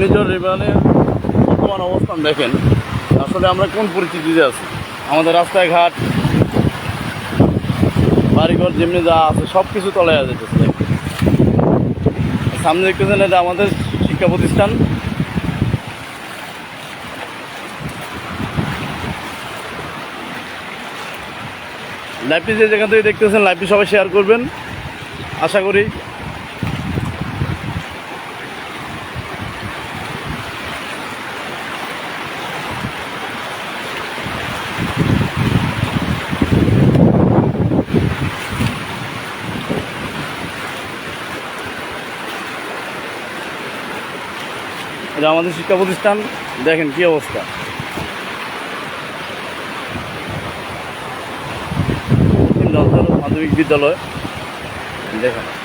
ঘূর্ণিঝড় রিবানে বর্তমান অবস্থান দেখেন। আসলে আমরা কোন পরিস্থিতিতে আছি? আমাদের রাস্তায় ঘাট বাড়িঘর যেমনি যা আছে সব কিছু তলায় যেতেছে সামনে দেখতেছেন এটা আমাদের শিক্ষা প্রতিষ্ঠান। লাইভটি যে যেখান থেকে দেখতেছেন, লাইভটি সবাই শেয়ার করবেন। আশা করি এটা আমাদের শিক্ষা প্রতিষ্ঠান। দেখেন কি অবস্থা। মাধ্যমিক বিদ্যালয়। দেখেন।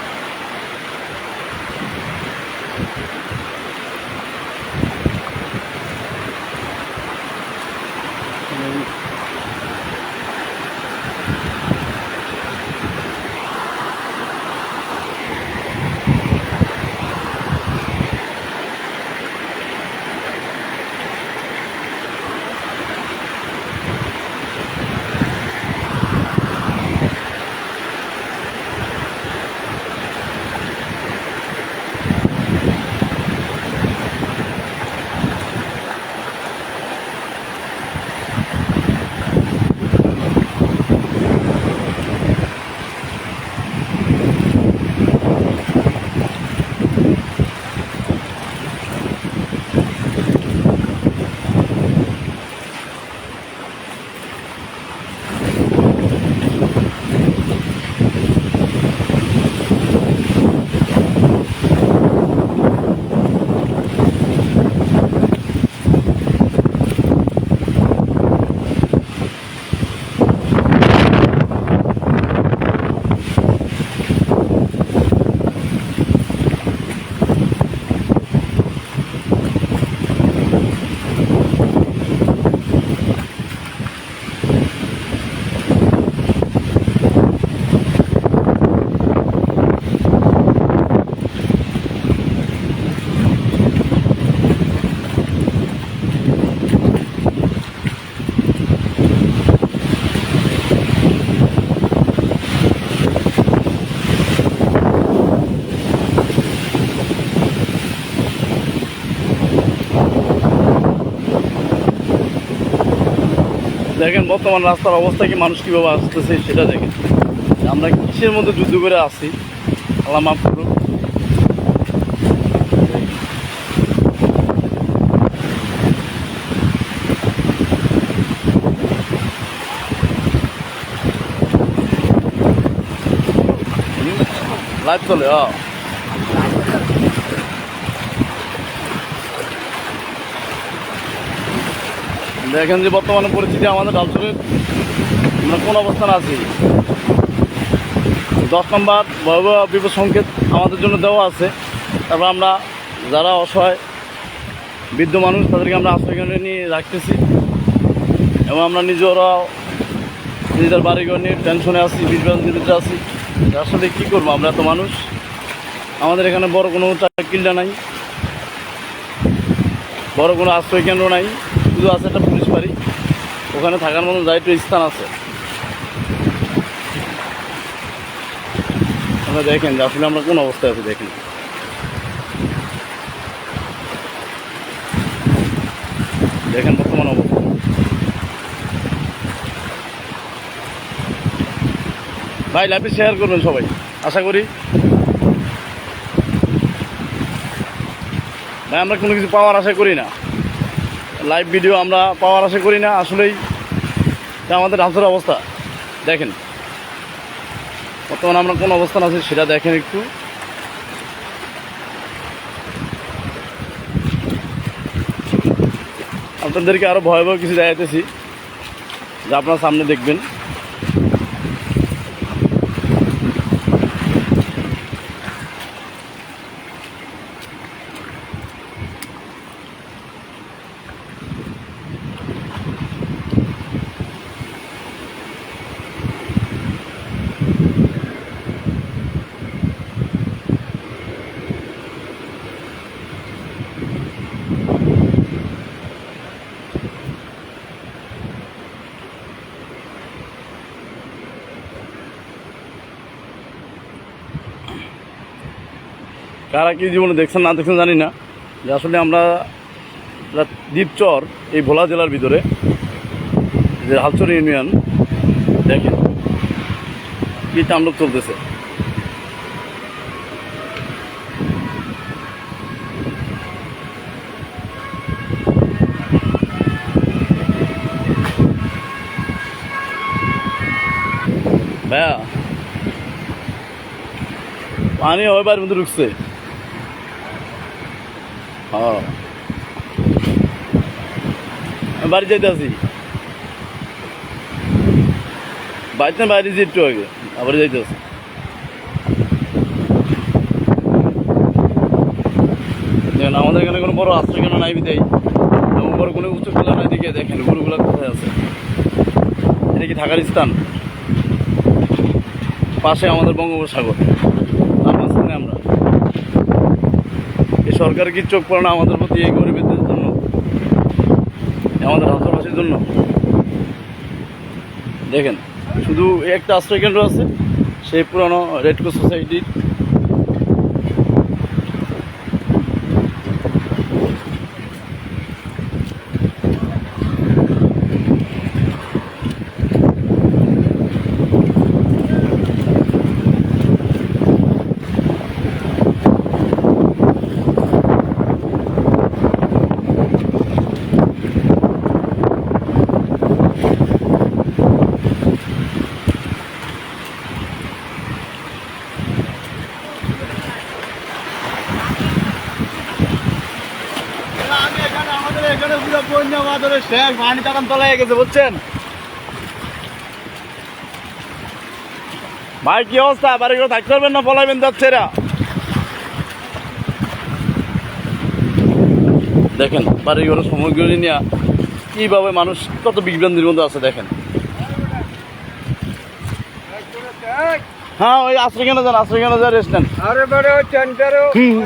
দেখেন বর্তমান রাস্তার অবস্থা কি, মানুষ কীভাবে আসতেছে সেটা দেখেন। আমরা কিসের মধ্যে যুদ্ধ করে আসি? আল্লাহ মাফ করুন লাইভ চলে হ্যাঁ দেখেন যে বর্তমানে পরিস্থিতি আমাদের ডালচরের আমরা কোন অবস্থানে আছি? দশ নম্বর ভয়াবহ বিপদ সংকেত আমাদের জন্য দেওয়া আছে। তারপর আমরা যারা অসহায়, বৃদ্ধ মানুষ, তাদেরকে আমরা আশ্রয়কেন্দ্রে নিয়ে রাখতেছি। এবং আমরা নিজেরাও নিজেদের বাড়িঘর নিয়ে টেনশনে আছি বিভ্রান্তির ভিতরে আছি। আসলে কী করব? আমরা এত মানুষ। আমাদের এখানে বড় কোনো চাকরিটা নাই, বড় কোনো আশ্রয় কেন্দ্র নাই। শুধু আছে একটা বাড়ি ওখানে থাকার মতো দায়িত্ব স্থান আছে। আমরা দেখেন যে আসলে আমরা কোন অবস্থায় আছি, দেখেন। দেখেন বর্তমান অবস্থা। ভাই লাইভে শেয়ার করবেন সবাই, আশা করি। ভাই, আমরা কোনো কিছু পাওয়ার আশা করি না। লাইভ ভিডিও আমরা পাওয়ার আশা করি না, আসলেই আমাদের ডান্সের অবস্থা। দেখেন, বর্তমানে আমরা কোন অবস্থান আছি সেটা দেখেন একটু। আপনাদেরকে আরও ভয়াবহ কিছু দেখাইতেছি, যা আপনার সামনে দেখবেন। কারা কি জীবনে দেখছেন, না দেখছেন জানি না। যে আসলে আমরা দ্বীপচর এই ভোলা জেলার ভিতরে, যে হালচর ইউনিয়ন, দেখেন কি তাণ্ডব চলতেছে। ভাইয়া, পানি ওই বাড়ির মধ্যে ঢুকছে। হ্যাঁ। বাড়ি যাইতে আছি। বাড়িতে বাইরে যে একটু আগে, আবার যাইতে আছি। দেখেন, আমাদের এখানে কোনো বড় আশ্রয় কেন নাই বিদায়। এমন বড় কোনো উচ্চ খোলা নাই দিকে দেখেন, গরুগুলা কোথায় আছে। এটা কি থাকার স্থান? পাশে আমাদের বঙ্গোপসাগর আর মাঝখানে আমরা এই সরকার কি চোখ পড়ে না আমাদের প্রতি এই গরিবদের জন্য? আমাদের আশেপাশের জন্য? দেখেন, শুধু একটা আশ্রয় কেন্দ্র আছে, সেই পুরানো রেডক্রস সোসাইটির আমি এখানে আমাদের এখানে পুরো বন্যা বাদরের শেষ পানি তখন তলায় গেছে বুঝছেন? ভাই কি অবস্থা? বাড়ি করে থাকতে পারবেন না? পলাইবেন যাচ্ছে এরা দেখেন বাড়ি ঘরে সামগ্রী নিয়ে কীভাবে মানুষ কত বিভ্রান্তির মধ্যে আছে দেখেন। হ্যাঁ ওই আশ্রয় কেন যান আশ্রয় কেন যান রেস্ট নেন। আরে বড় চেন্টারও হুম,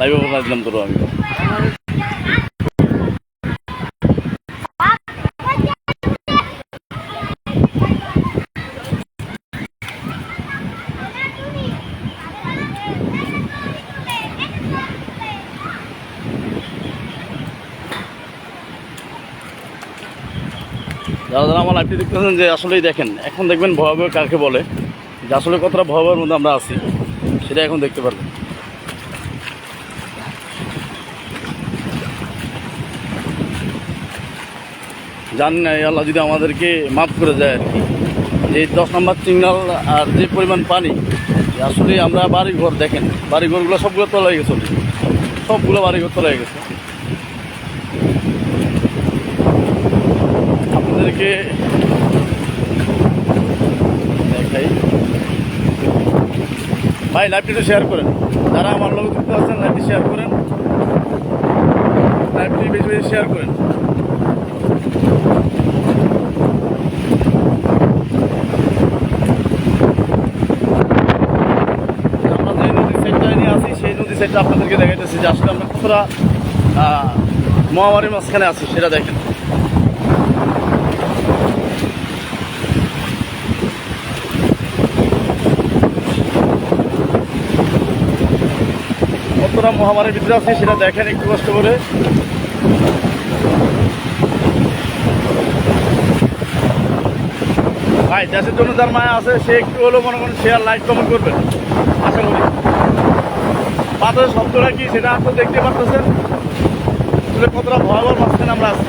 লাইভে দিলাম তোর আমি যারা যারা আমার লাইভটি দেখতেছেন যে আসলেই দেখেন, এখন দেখবেন ভয়াবহ কাকে বলে, যে আসলে কতটা ভয়াবহের মধ্যে আমরা আছি, সেটা এখন দেখতে পারবেন। জানি না আল্লাহ যদি আমাদেরকে মাফ করে দেয় আর কি। যে দশ নম্বর সিগনাল আর যে পরিমাণ পানি আসলে আমরা বাড়ি ঘর দেখেন বাড়ি ঘরগুলো সবগুলো তলায় গেছে সবগুলো বাড়ি ঘর তলায় গেছে। আপনাদেরকে দেখাই। ভাই লাইভটি একটু শেয়ার করেন। যারা আমার লোক যুক্ত আছেন লাইভটি শেয়ার করেন। লাইভটি বেশি বেশি শেয়ার করেন আমরা যে নদীর সাইডটায় নিয়ে আসি সেই নদীর সাইডটা আপনাদেরকে দেখাইতেছি যে আসলে আমরা কতটা মহামারীর মাঝখানে আছি, সেটা দেখেন। কতটা মহামারীর ভিতরে আছে সেটা দেখেন একটু কষ্ট করে। ভাই দেশের জন্য যার মায়া আছে, সে একটু হলেও মনে করেন শেয়ার লাইক কমেন্ট করবেন আশা করি। বাতাসের শব্দটা কি সেটা আপনি দেখতে পারতেছেন? কতটা ভয়াবহ মাঝখানে আমরা আছি।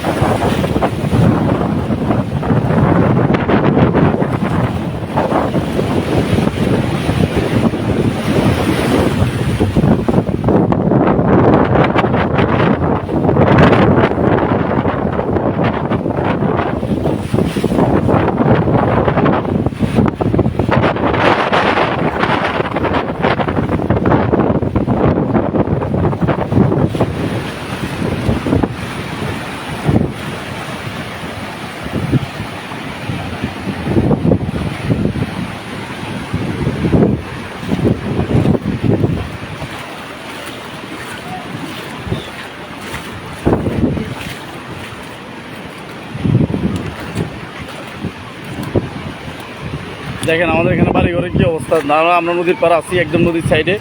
দেখেন আমাদের এখানে বাড়ি ঘরে কী অবস্থা? না আমরা নদীর পাড়ে আছি, একদম নদীর সাইডে।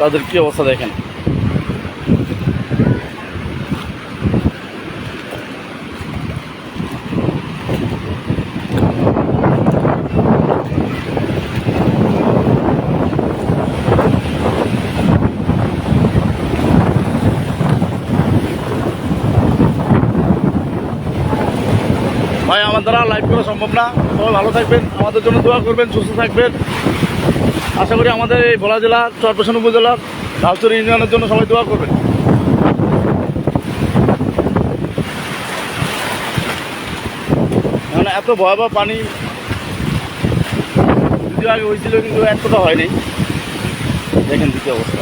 তাদের কী অবস্থা দেখেন? ভাই, আমার দ্বারা লাইভ করা সম্ভব না। সবাই ভালো থাকবেন, আমাদের জন্য দোয়া করবেন, সুস্থ থাকবেন। আশা করি আমাদের এই ভোলা জেলা চরপেশন উপজেলার লালচুরি ইউনিয়নের জন্য সবাই দোয়া করবেন। মানে এত ভয়াবহ পানি যদিও আগে হয়েছিল, কিন্তু এতটা হয়নি। দেখেন দ্বিতীয় অবস্থা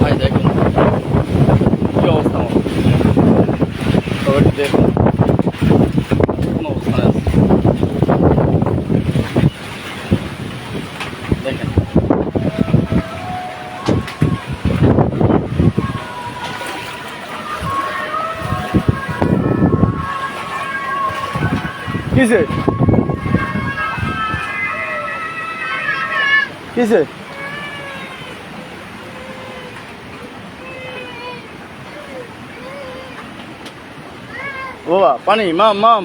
ভাই দেখুন কি অবস্থা আমার সবাই একটু দেখুন কোন অবস্থায় আছে দেখেন কিসে? কিসে? বাবা পানি মাম মাম।